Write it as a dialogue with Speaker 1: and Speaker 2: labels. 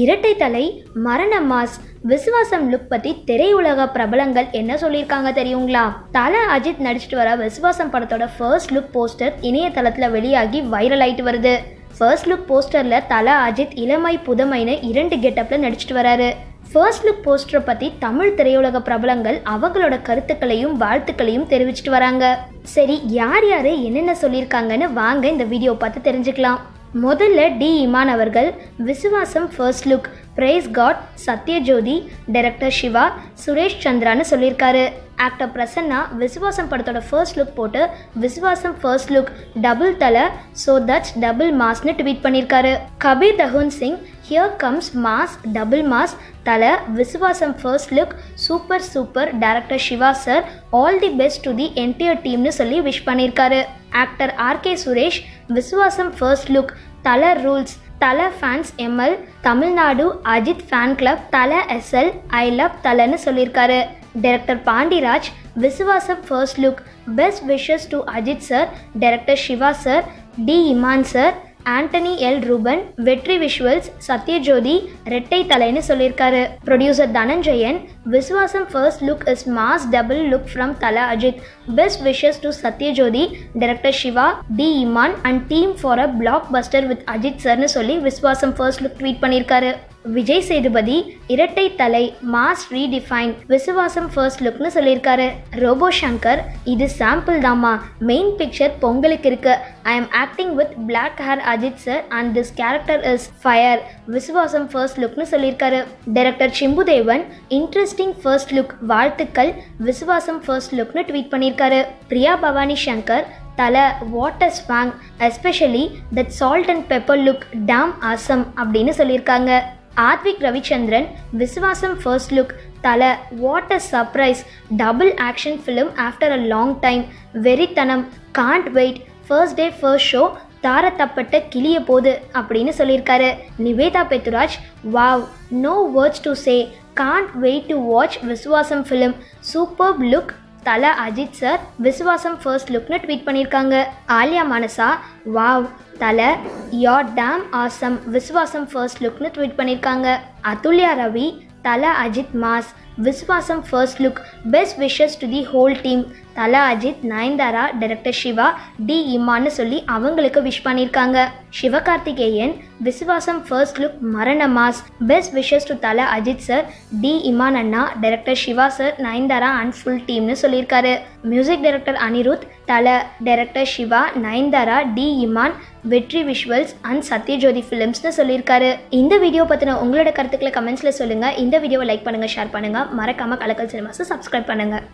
Speaker 1: இரட்டை தலை மரண மாஸ் விசுவாசம் லுக் பத்தி திரையுலக பிரபலங்கள் என்ன சொல்லியிருக்காங்க தெரியுங்களா? தல அஜித் நடிச்சிட்டு வர விசுவாசம் படத்தோட ஃபர்ஸ்ட் லுக் போஸ்டர் இணையதளத்துல வெளியாகி வைரல் ஆயிட்டு வருது. ஃபர்ஸ்ட் லுக் போஸ்டர்ல தல அஜித் இளமை புதுமைன்னு இரண்டு கெட்டப்ல நடிச்சிட்டு வராரு. ஃபர்ஸ்ட் லுக் போஸ்டரை பத்தி தமிழ் திரையுலக பிரபலங்கள் அவங்களோட கருத்துக்களையும் வாழ்த்துக்களையும் தெரிவிச்சிட்டு வராங்க. சரி யார் யாரு என்னென்ன சொல்லியிருக்காங்கன்னு வாங்க இந்த வீடியோ பார்த்து தெரிஞ்சுக்கலாம். முதல்ல டி இமான் அவர்கள் Viswasam first look praise God Sathyajyothi director Siva Suresh சந்திரான்னு சொல்லியிருக்காரு. ஆக்டர் பிரசன்னா விசுவாசம் படத்தோட ஃபர்ஸ்ட் லுக் போட்டு Viswasam first look double Thalai so that's double மாஸ்னு tweet பண்ணியிருக்காரு Kabir Duhan Singh here comes mass double mass Thalai Viswasam first look super super director Siva sir all the best to the entire டீம்னு சொல்லி wish பண்ணியிருக்காரு actor R K Suresh Viswasam first look Thala rules Thala fans M L Tamil Nadu Ajith fan club Thala S L I love தலன்னு சொல்லியிருக்காரு director Pandiraj Viswasam first look best wishes to Ajith sir director Siva sir D Imman sir Antony L Ruben Vetri visuals Sathyajyothi ரெட்டை தலைன்னு சொல்லியிருக்காரு. Producer Dhananjayan Viswasam first look is mass double look from Thala Ajith best wishes to Sathyajyothi director Siva D Imman and team for a blockbuster with Ajith சார்னு சொல்லி விஸ்வாசம் first look tweet பண்ணியிருக்காரு. விஜய் சேதுபதி இரட்டை தலை mass redefine Viswasam first லுக்னு சொல்லியிருக்காரு. Robot Shankar இது sample தாம்மா. Main picture பொங்கலுக்கு இருக்கு. I am acting with black hair Ajith sir and this character is fire Viswasam first லுக்னு சொல்லியிருக்காரு. Director Simbudevan interesting first look வாழ்த்துக்கள். விசுவாசம் ஃபர்ஸ்ட் லுக்னு ட்வீட் பண்ணியிருக்காரு. Priya Bhavani Shankar Thala what a swag especially that salt and pepper look damn awesome அப்படின்னு சொல்லியிருக்காங்க. Aadhik Ravichandran Viswasam first look Thala what a surprise double action film after a long time வெறித்தனம் can't wait first day first show தாரத்தப்பட்ட கிளிய போது அப்படின்னு சொல்லியிருக்காரு. Nivetha Pethuraj wow no words to say can't wait to watch Viswasam film super look Thala Ajith sir Viswasam first லுக்னு tweet பண்ணியிருக்காங்க Alya Manasa wow Thala யார் damn awesome Viswasam first லுக்னு tweet பண்ணியிருக்காங்க Athulya Ravi Thala Ajith mass. Viswasam first look best wishes to the whole team Thala Ajith Nayanthara director Siva D இமான்னு சொல்லி அவங்களுக்கு wish பண்ணியிருக்காங்க. Sivakarthikeyan Viswasam first look மரண mass best wishes to Thala Ajith sir D Imman Anna director Siva sir Nayanthara and full டீம்னு சொல்லியிருக்காரு. Music director Anirudh Thala director Siva Nayanthara D Imman Vetri visuals and Sathyajothi ஃபிலிம்ஸ்னு சொல்லியிருக்காரு. இந்த video பற்றின உங்களோட கருத்துக்களை கமெண்ட்ஸில் சொல்லுங்கள் இந்த வீடியோவை லைக் பண்ணுங்கள் ஷேர் பண்ணுங்கள் மறக்காமல் கலக்கல் சினிமாஸை சப்ஸ்கிரைப் பண்ணுங்கள்